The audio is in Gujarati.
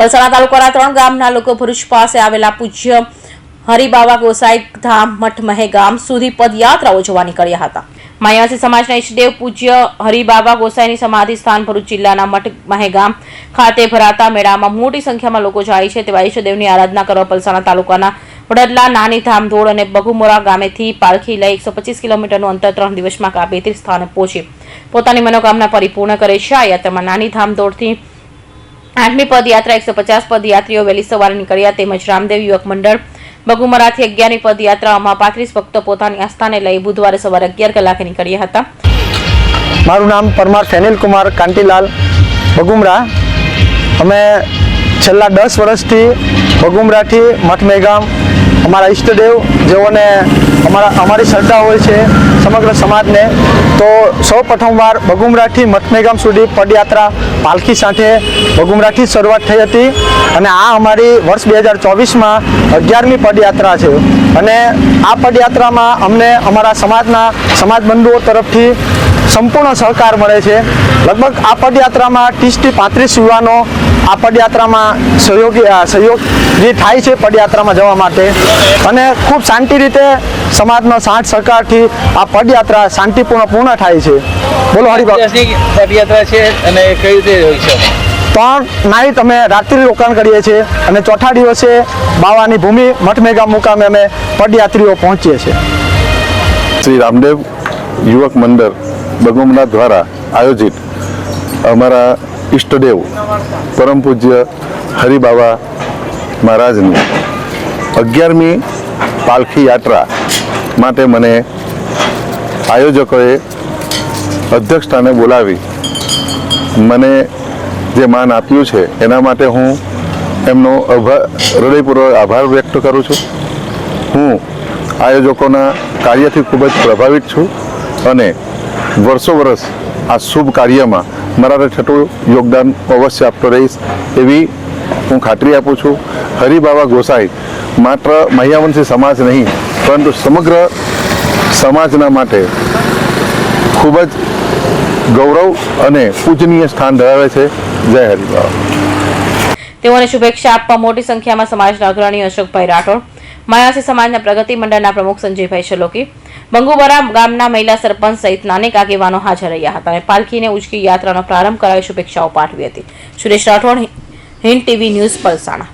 પલસાણા તાલુકાના ત્રણ ગામના લોકો ભરૂચ પાસે આવેલા પૂજ્ય હરિબાવા ગોસાઈ ધામ, મઠ, મહે ગામ સુધી પદયાત્રાઓ જોવા નીકળ્યા હતા. માયાસી સમાજના ઈષ્ટદેવ પૂજ્ય હરિબાબા ગોસાઈની સમાધિ સ્થાન ભરૂચ જિલ્લાના મઠ મહેગામ ખાતે ભરાતા મેળામાં મોટી સંખ્યામાં લોકો જાય છે તેવા ઈષ્ટદેવની આરાધના કરવા પલસાણા તાલુકાના વડદલા નાની ધામધોળ અને બગુમોરા ગામેથી પાલખી લઈ એકસો પચીસ કિલોમીટરનું અંતર ત્રણ દિવસમાં કાબેથી સ્થાને પહોંચી. પોતાની મનોકામના પરિપૂર્ણ કરે છે. આ યાત્રામાં નાની ધામધોળથી આઠમી પદયાત્રા, એકસો પચાસ પદયાત્રીઓ વહેલી સવારે નીકળ્યા તેમજ રામદેવ યુવક મંડળ બગુમરાથી અગિયારની પદયાત્રામાં પાંત્રીસ ભક્તો પોતાની આસ્થાને લઈ બુધવારે સવારે અગિયાર કલાકે નીકળ્યા હતા. મારું નામ પરમાર સેનિલ કુમાર કાંતિલાલ બગુમરા. અમે છેલ્લા દસ વર્ષથી બગુમરાથી મઠમેગામ અમારા ઈષ્ટદેવ જેઓને અમારા અમારી શ્રદ્ધા હોય છે સમગ્ર સમાજને, તો સૌ પ્રથમવાર બગુમરાથી મઠમેગામ સુધી પદયાત્રા પાલખી સાથે બગુમરાથી શરૂઆત થઈ હતી અને આ અમારી વર્ષ બે હજાર ચોવીસમાં અગિયારમી પદયાત્રા છે. અને આ પદયાત્રામાં અમને અમારા સમાજના સમાજ બંધુઓ તરફથી સંપૂર્ણ સહકાર મળે છે. લગભગ આ પદયાત્રામાં ત્રીસથી પાંત્રીસ યુવાનો આ પદયાત્રામાં સહયોગી સહયોગ જે થાય છે પદયાત્રામાં જવા માટે. અને ખૂબ શાંતિ રીતે સમાજનો સાથ સરકારથી આ પદયાત્રા શાંતિપૂર્ણ પૂર્ણ થાય છે. બોલો હરિભાઈ. પદયાત્રા છે અને કઈ રીતે હોય છે? ત્રણ નાઈટ અમે રાત્રિ રોકાણ કરીએ છીએ અને ચોથા દિવસે બાવાની ભૂમિ મઠમેગા મુકામે અમે પદયાત્રીઓ પહોંચીએ છીએ. શ્રી રામદેવ યુવક મંડળ બગુમનાથ દ્વારા આયોજિત અમારા ઈષ્ટદેવ પરમ પૂજ્ય હરિબાબા મહારાજની અગિયારમી પાલખી યાત્રા માટે મને આયોજકોએ અધ્યક્ષ સ્થાને બોલાવી. મને જે માન આપ્યું છે એના માટે હું એમનો આભાર હૃદયપૂર્વક આભાર વ્યક્ત કરું છું. હું આયોજકોના કાર્યથી ખૂબ જ પ્રભાવિત છું અને વર્ષો વર્ષ આ શુભ કાર્યમાં મારા છઠ્ઠું યોગદાન અવશ્ય આપતો રહીશ એવી હું ખાતરી આપું છું. હરિબાબા ગોસાઈ માત્ર મહિયાવંશી સમાજ નહીં, પરંતુ સમગ્ર સમાજના માટે ખૂબ જ ગૌરવ અને પૂજનીય સ્થાન ધરાવે છે. જય હરિબાબા. તેઓને શુભેચ્છા આપવા મોટી સંખ્યામાં સમાજના અગ્રણી અશોકભાઈ રાઠોડ માયાસી સમાજના પ્રગતિ મંડળના પ્રમુખ સંજયભાઈ શલોકી બંગુબરા ગામના મહિલા સરપંચ સહિતના અનેક આગેવાનો હાજર રહ્યા હતા અને પાલખીને ઉચકી યાત્રાનો પ્રારંભ કરાવી શુભેચ્છાઓ પાઠવી હતી. Suresh Rathod, Hind TV news Palsana.